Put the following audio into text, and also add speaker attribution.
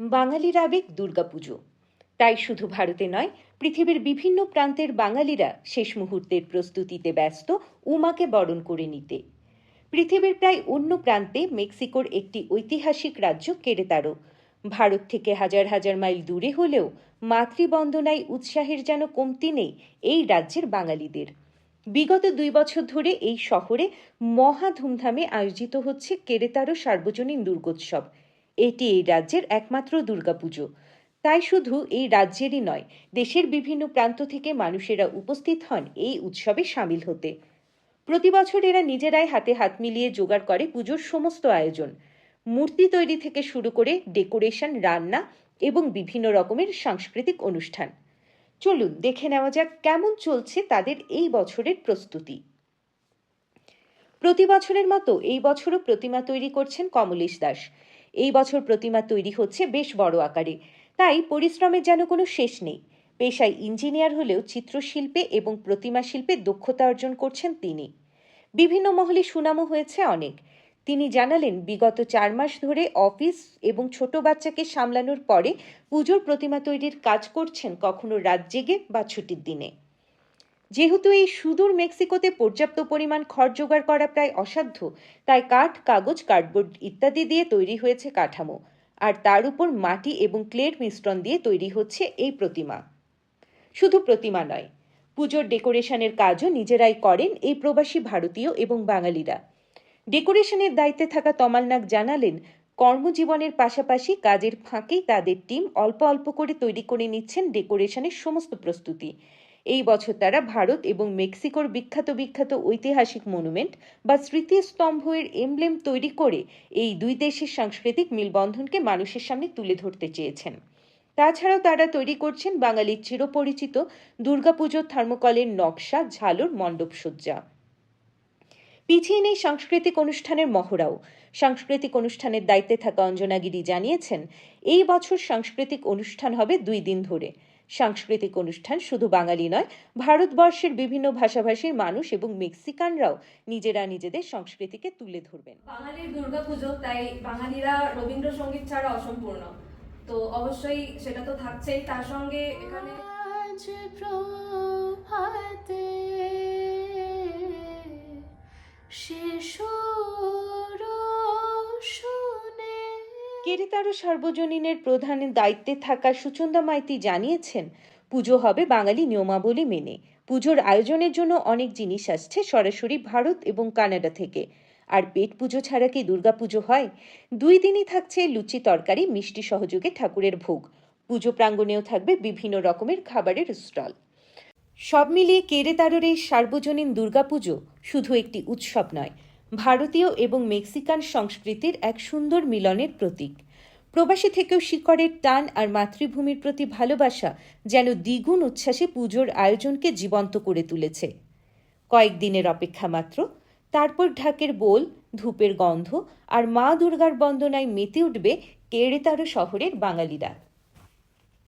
Speaker 1: বাঙালির আবেগ দুর্গাপুজো। তাই শুধু ভারতে নয়, পৃথিবীর বিভিন্ন প্রান্তের বাঙালিরা শেষ মুহূর্তের প্রস্তুতিতে ব্যস্ত উমাকে বরণ করে নিতে। পৃথিবীর প্রায় অন্য প্রান্তে মেক্সিকোর একটি ঐতিহাসিক রাজ্য কেরেতারো। ভারত থেকে হাজার হাজার মাইল দূরে হলেও মাতৃবন্দনায় উৎসাহের যেন কমতি নেই এই রাজ্যের বাঙালিদের। বিগত দুই বছর ধরে এই শহরে মহা ধুমধামে আয়োজিত হচ্ছে কেরেতারো সার্বজনীন দুর্গোৎসব। এটি এই রাজ্যের একমাত্র দুর্গাপুজো। তাই শুধু এই রাজ্যেরই নয়, দেশের বিভিন্ন প্রান্ত থেকে মানুষেরা উপস্থিত হন এই উৎসবে সামিল হতে। প্রতি বছর এরা নিজেরাই হাতে হাত মিলিয়ে জোগাড় করে পুজোর সমস্ত আয়োজন। মূর্তি তৈরি থেকে শুরু করে ডেকোরেশন, রান্না এবং বিভিন্ন রকমের সাংস্কৃতিক অনুষ্ঠান। চলুন, দেখে নেওয়া যাক কেমন চলছে তাদের এই বছরের প্রস্তুতি। প্রতি বছরের মতো এই বছরও প্রতিমা তৈরি করছেন কমলেশ দাস। এই বছর প্রতিমা তৈরি হচ্ছে বেশ বড় আকারে। তাই পরিশ্রমের যেন কোনো শেষ নেই। পেশায় ইঞ্জিনিয়ার হলেও চিত্রশিল্পে এবং প্রতিমা শিল্পে দক্ষতা অর্জন করছেন তিনি। বিভিন্ন মহলে সুনামও হয়েছে অনেক। তিনি জানালেন, বিগত চার মাস ধরে অফিস এবং ছোট বাচ্চাকে সামলানোর পরে পুজোর প্রতিমা তৈরির কাজ করছেন কখনো রাত জেগে বা ছুটির দিনে। যেহেতু এই সুদূর মেক্সিকোতে পর্যাপ্ত পরিমাণ খড় জোগাড় করা প্রায় অসাধ্য, তাই কাঠ, কাগজ, কার্ডবোর্ড ইত্যাদি দিয়ে তৈরি হয়েছে কাঠামো। আর তার উপর মাটি এবং ক্লের মিশ্রণ দিয়ে তৈরি হচ্ছে এই প্রতিমা। শুধু প্রতিমা নয়, পুজোর ডেকোরেশনের কাজও নিজেরাই করেন এই প্রবাসী ভারতীয় এবং বাঙালিরা। ডেকোরেশনের দায়িত্বে থাকা তমালনাগ জানালেন, কর্মজীবনের পাশাপাশি কাজের ফাঁকেই তাদের টিম অল্প অল্প করে তৈরি করে নিচ্ছেন ডেকোরেশনের সমস্ত প্রস্তুতি। এই বছর তারা ভারত এবং মেক্সিকোর বিখ্যাত বিখ্যাত ঐতিহাসিক মনুমেন্ট বা স্মৃতিস্তম্ভের এমব্লেম তৈরি করে এই দুই দেশের সাংস্কৃতিক মিলবন্ধনকে মানুষের সামনে তুলে ধরতে চেয়েছেন। তাছাড়াও তারা তৈরি করছেন বাঙালির চিরপরিচিত দুর্গাপুজোর থার্মোকলের নকশা, ঝালর মণ্ডপসজ্জা। পিছিয়ে নেই সাংস্কৃতিক অনুষ্ঠানের মহড়াও। সাংস্কৃতিক অনুষ্ঠানের দায়িত্বে থাকা অঞ্জনাগিরি জানিয়েছেন, এই বছর সাংস্কৃতিক অনুষ্ঠান হবে দুই দিন ধরে। সাংস্কৃতিক অনুষ্ঠান শুধু বাঙালি নয় ভারতবর্ষের বিভিন্ন ভাষাভাষীর মানুষ এবং মেক্সিকানরাও নিজেরা নিজেদের সংস্কৃতিকে তুলে ধরবেন।
Speaker 2: বাঙালির দুর্গাপুজো তাই বাঙালিরা রবীন্দ্রসঙ্গীত ছাড়া অসম্পূর্ণ। তো অবশ্যই সেটা তো থাকছেই তার সঙ্গে এখানে
Speaker 3: প্রভাতে শিশুর
Speaker 1: কেরিতারো সার্বজনীনের প্রধান দায়িত্বে থাকা সুচন্দা মাইতি জানিয়েছেন, পুজো হবে বাঙালি নিয়মাবলী মেনে। পুজোর আয়োজনের জন্য অনেক জিনিস আসছে সরাসরি ভারত এবং কানাডা থেকে। আর পেট পুজো ছাড়া কি দুর্গাপুজো হয়? দুই দিনই থাকছে লুচি তরকারি, মিষ্টি সহযোগে ঠাকুরের ভোগ। পুজো প্রাঙ্গণেও থাকবে বিভিন্ন রকমের খাবারের স্টল। সব মিলিয়ে কেরেতারোর এই সার্বজনীন দুর্গাপুজো শুধু একটি উৎসব নয় ভারতীয় এবং মেক্সিকান সংস্কৃতির এক সুন্দর মিলনের প্রতীক। প্রবাসী থেকেও শিকড়ের টান আর মাতৃভূমির প্রতি ভালোবাসা যেন দ্বিগুণ উচ্ছ্বাসে পুজোর আয়োজনকে জীবন্ত করে তুলেছে। কয়েকদিনের অপেক্ষা মাত্র, তারপর ঢাকের বোল, ধূপের গন্ধ আর মা দুর্গার বন্দনায় মেতে উঠবে কেড়েতারো শহরের বাঙালিরা।